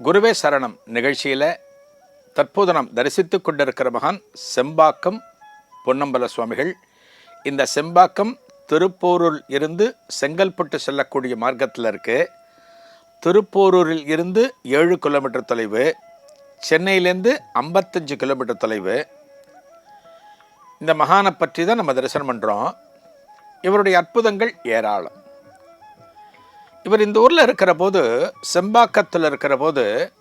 குருவே சரணம் நிகழ்ச்சியில் தற்போது நாம் தரிசித்து கொண்டிருக்கிற மகான் செம்பாக்கம் பொன்னம்பல சுவாமிகள். இந்த செம்பாக்கம் திருப்போரூரில் இருந்து செங்கல்பட்டு செல்லக்கூடிய மார்க்கத்தில் இருக்குது திருப்போரூரில் இருந்து ஏழு கிலோமீட்டர் தொலைவு சென்னையிலேருந்து ஐம்பத்தஞ்சு கிலோமீட்டர் தொலைவு. இந்த மகானை பற்றி தான் நம்ம தரிசனம் பண்ணுறோம் இவருடைய அற்புதங்கள் ஏராளம். இவர் இந்த ஊரில் இருக்கிற போது செம்பாக்கத்தில் இருக்கிற போது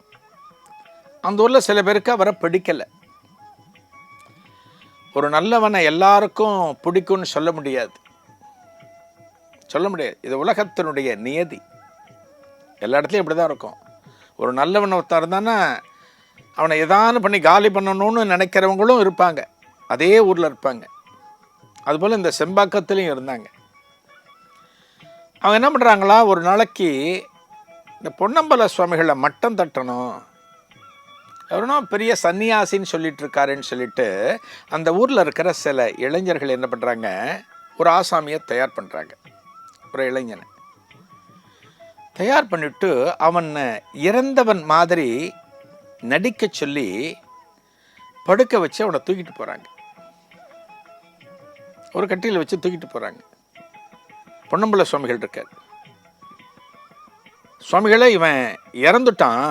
அந்த ஊரில் சில பேருக்கு அவரை பிடிக்கலை. ஒரு நல்லவனை எல்லாருக்கும் பிடிக்கும்னு சொல்ல முடியாது. சொல்ல முடியாது. இது உலகத்தினுடைய நியதி. எல்லா இடத்துலையும் இப்படி தான் இருக்கும். ஒரு நல்லவன் ஒருத்தன் தானே அவனை ஏதானு பண்ணி காலி பண்ணணும்னு நினைக்கிறவங்களும் இருப்பாங்க. அதே ஊரில் இருப்பாங்க. அதுபோல் இந்த செம்பாக்கத்துலேயும் இருந்தாங்க. அவங்க என்ன பண்ணுறாங்களா ஒரு நாளைக்கு இந்த பொன்னம்பல சுவாமிகளை மட்டம் தட்டணும். எவனோ பெரிய சன்னியாசின்னு சொல்லிட்டு இருக்காருன்னு சொல்லிட்டு அந்த ஊரில் இருக்கிற சில இளைஞர்கள் என்ன பண்ணுறாங்க ஒரு ஆசாமியை தயார் பண்ணுறாங்க ஒரு இளைஞனை. தயார் பண்ணிட்டு அவனை இறந்தவன் மாதிரி நடிக்க சொல்லி படுக்க வச்சு அவனை தூக்கிட்டு போகிறாங்க ஒரு கட்டியில் வச்சு தூக்கிட்டு போகிறாங்க பொன்னம்பல சுவாமிகள் இருக்கார். சுவாமிகளே இவன் இறந்துட்டான்.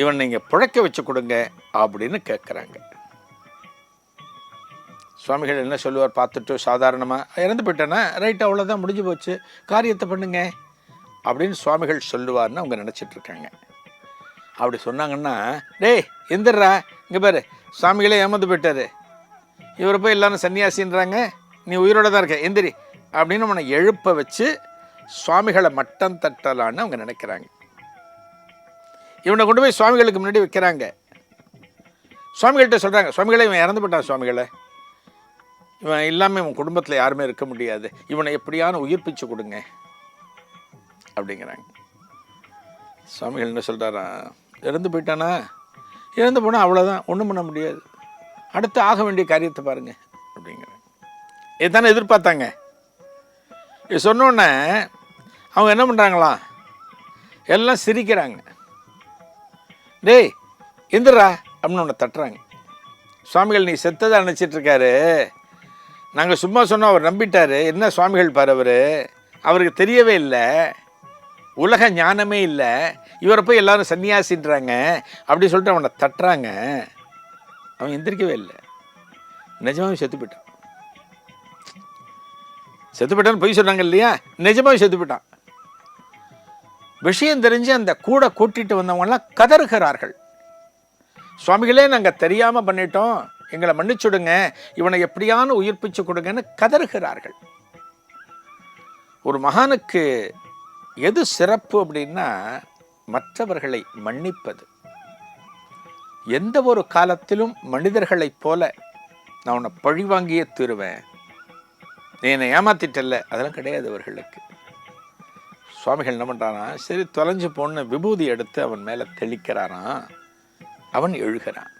இவன் நீங்கள் புழைக்க வச்சு கொடுங்க அப்படின்னு கேட்குறாங்க சுவாமிகள் என்ன சொல்லுவார் பார்த்துட்டு சாதாரணமாக இறந்து போயிட்டேன்னா ரைட் அவ்வளோதான் முடிஞ்சு போச்சு. காரியத்தை பண்ணுங்க அப்படின்னு சுவாமிகள் சொல்லுவார்னு அவங்க நினச்சிட்டு இருக்காங்க. அப்படி சொன்னாங்கன்னா டேய் எந்திரா இங்கே பாரு சுவாமிகளே ஏமாந்து போயிட்டாரு. இவரை போய் எல்லாரும் சன்னியாசின்றாங்க. நீ உயிரோட தான் இருக்க எந்திரி. அப்படின்னு அவனை எழுப்ப வச்சு சுவாமிகளை மட்டம் தட்டலான்னு அவங்க நினைக்கிறாங்க. இவனை கொண்டு போய் சுவாமிகளுக்கு முன்னாடி வைக்கிறாங்க. சுவாமிகள்கிட்ட சொல்கிறாங்க சுவாமிகளை இவன் இறந்து போட்டான் சுவாமிகளை. இவன் இல்லாமல் இவன் குடும்பத்தில் யாருமே இருக்க முடியாது. இவனை எப்படியான உயிர்ப்பிச்சு கொடுங்க. அப்படிங்கிறாங்க. சுவாமிகள் என்ன சொல்கிறாரா இறந்து போயிட்டானா? இறந்து போனால் அவ்வளோதான் ஒன்றும் பண்ண முடியாது. அடுத்து ஆக வேண்டிய காரியத்தை பாருங்கள் அப்படிங்கிறாங்க. இதுதானே எதிர்பார்த்தாங்க. இது சொன்னோடனே அவங்க என்ன பண்ணுறாங்களாம் எல்லாம் சிரிக்கிறாங்க. டேய் எந்திரா அப்படின்னு ஒன்று தட்டுறாங்க. சுவாமிகள் நீ செத்ததாக நினச்சிட்டு இருக்காரு. நாங்கள் சும்மா சொன்னோம் அவர் நம்பிட்டார். என்ன சுவாமிகள் பார் அவர்? அவருக்கு தெரியவே இல்லை. உலக ஞானமே இல்லை. இவரை போய் எல்லாரும் சன்னியாசின்றாங்க. அப்படி சொல்லிட்டு அவனை தட்டுறாங்க. அவன் எந்திரிக்கவே இல்லை. நிஜமாவே செத்து போயிட்டான். செத்து போயிட்டான்னு பொய் சொன்னாங்க இல்லையா? நிஜமாக செத்து போயிட்டான் விஷயம் தெரிஞ்சு அந்த கூட கூட்டிட்டு வந்தவங்கலாம் கதறுகிறார்கள். சுவாமிகளே நாங்கள் தெரியாமல் பண்ணிட்டோம். எங்களை மன்னிச்சுடுங்க. இவனை எப்படியான உயிர்ப்பிச்சு கொடுங்கன்னு கதறுகிறார்கள். ஒரு மகானுக்கு எது சிறப்பு அப்படின்னா மற்றவர்களை மன்னிப்பது. எந்த ஒரு காலத்திலும் மனிதர்களைப் போல நான் உன்னை பழிவாங்கியே தீருவேன். நீ என்னை ஏமாத்திட்டல்ல? அதெல்லாம் கிடையாது அவர்களுக்கு. சுவாமிகள் என்ன பண்ணுறானா சரி தொலைஞ்சு போன்னு விபூதி எடுத்து அவன் மேலே தெளிக்கிறானா? அவன் எழுகிறான்.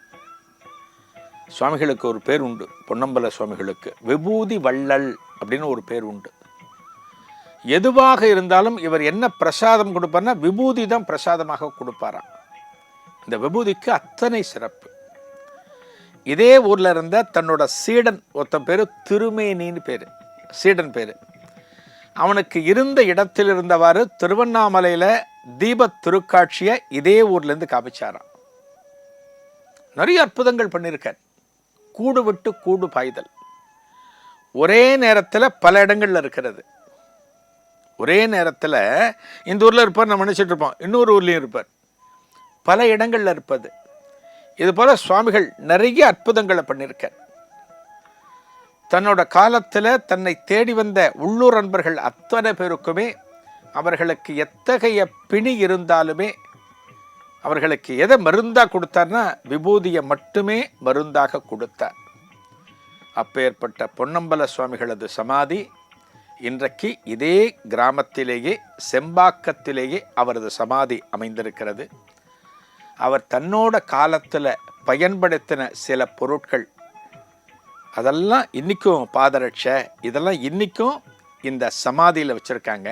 சுவாமிகளுக்கு ஒரு பேர் உண்டு பொன்னம்பல சுவாமிகளுக்கு. விபூதி வள்ளல் அப்படின்னு ஒரு பேர் உண்டு. எதுவாக இருந்தாலும் இவர் என்ன பிரசாதம் கொடுப்பார்னா விபூதி தான் பிரசாதமாக கொடுப்பாராம். இந்த விபூதிக்கு அத்தனை சிறப்பு. இதே ஊரில் இருந்த தன்னோட சீடன் ஒருத்தன் பேர் திருமேனின்னு பேர். சீடன் பேர். அவனுக்கு இருந்த இடத்தில் இருந்தவாறு திருவண்ணாமலையில் தீப திருக்காட்சியை இதே ஊர்லேருந்து காமிச்சாராம். நிறைய அற்புதங்கள் பண்ணியிருக்கார் கூடு விட்டு கூடு பாய்தல். ஒரே நேரத்தில் பல இடங்கள்ல இருக்கிறது. ஒரே நேரத்தில் இந்த ஊரில் இருப்பார் நம்ம நினச்சிட்டு இருப்போம். இன்னொரு ஊர்லேயும் இருப்பார். பல இடங்களில் இருப்பது. இது போல் சுவாமிகள் நிறைய அற்புதங்களை பண்ணியிருக்கார் தன்னோட காலத்தில் தன்னை தேடி வந்த உள்ளூர் அன்பர்கள் அத்தனை பேருக்குமே அவர்களுக்கு எத்தகைய பிணி இருந்தாலுமே அவர்களுக்கு எதை மருந்தாக கொடுத்தார்னா விபூதியை மட்டுமே மருந்தாக கொடுத்தார். அப்பேற்பட்ட பொன்னம்பல சுவாமிகளது சமாதி இன்றைக்கு இதே கிராமத்திலேயே செம்பாக்கத்திலேயே அவரது சமாதி அமைந்திருக்கிறது. அவர் தன்னோட காலத்தில் பயன்படுத்தின சில பொருட்கள் அதெல்லாம் இன்றைக்கும் பாதரட்சை இதெல்லாம் இன்றைக்கும் இந்த சமாதியில் வச்சுருக்காங்க.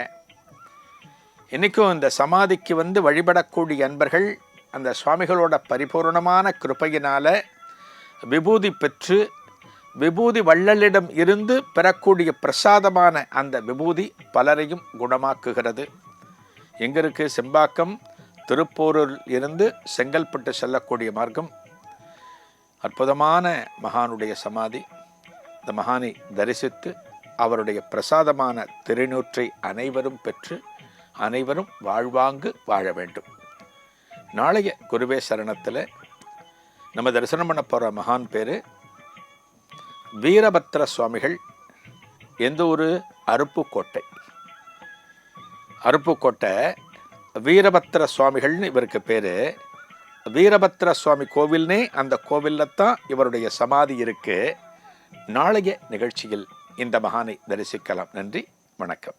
இன்றைக்கும் இந்த சமாதிக்கு வந்து வழிபடக்கூடிய அன்பர்கள் அந்த சுவாமிகளோட பரிபூர்ணமான கிருப்பையினால் விபூதி பெற்று விபூதி வள்ளலிடம் இருந்து பெறக்கூடிய பிரசாதமான அந்த விபூதி பலரையும் குணமாக்குகிறது. எங்கிருக்கு செம்பாக்கம் திருப்போரூரில் இருந்து செங்கல்பட்டு செல்லக்கூடிய மார்க்கம் அற்புதமான மகானுடைய சமாதி. இந்த மகானை தரிசித்து அவருடைய பிரசாதமான திருநூற்றை அனைவரும் பெற்று அனைவரும் வாழ்வாங்கு வாழ வேண்டும். நாளைய குருவே சரணத்தில் நம்ம தரிசனம் பண்ண போகிற மகான் பேர் வீரபத்ர சுவாமிகள் எந்த ஒரு அருப்புக்கோட்டை. அருப்புக்கோட்டை வீரபத்ர சுவாமிகள்னு இவருக்கு பேர் வீரபத்ர சுவாமி கோவில்னே அந்த கோவிலில் தான் இவருடைய சமாதி இருக்கு. நாளைய நிகழ்ச்சியில் இந்த மகானை தரிசிக்கலாம். நன்றி வணக்கம்.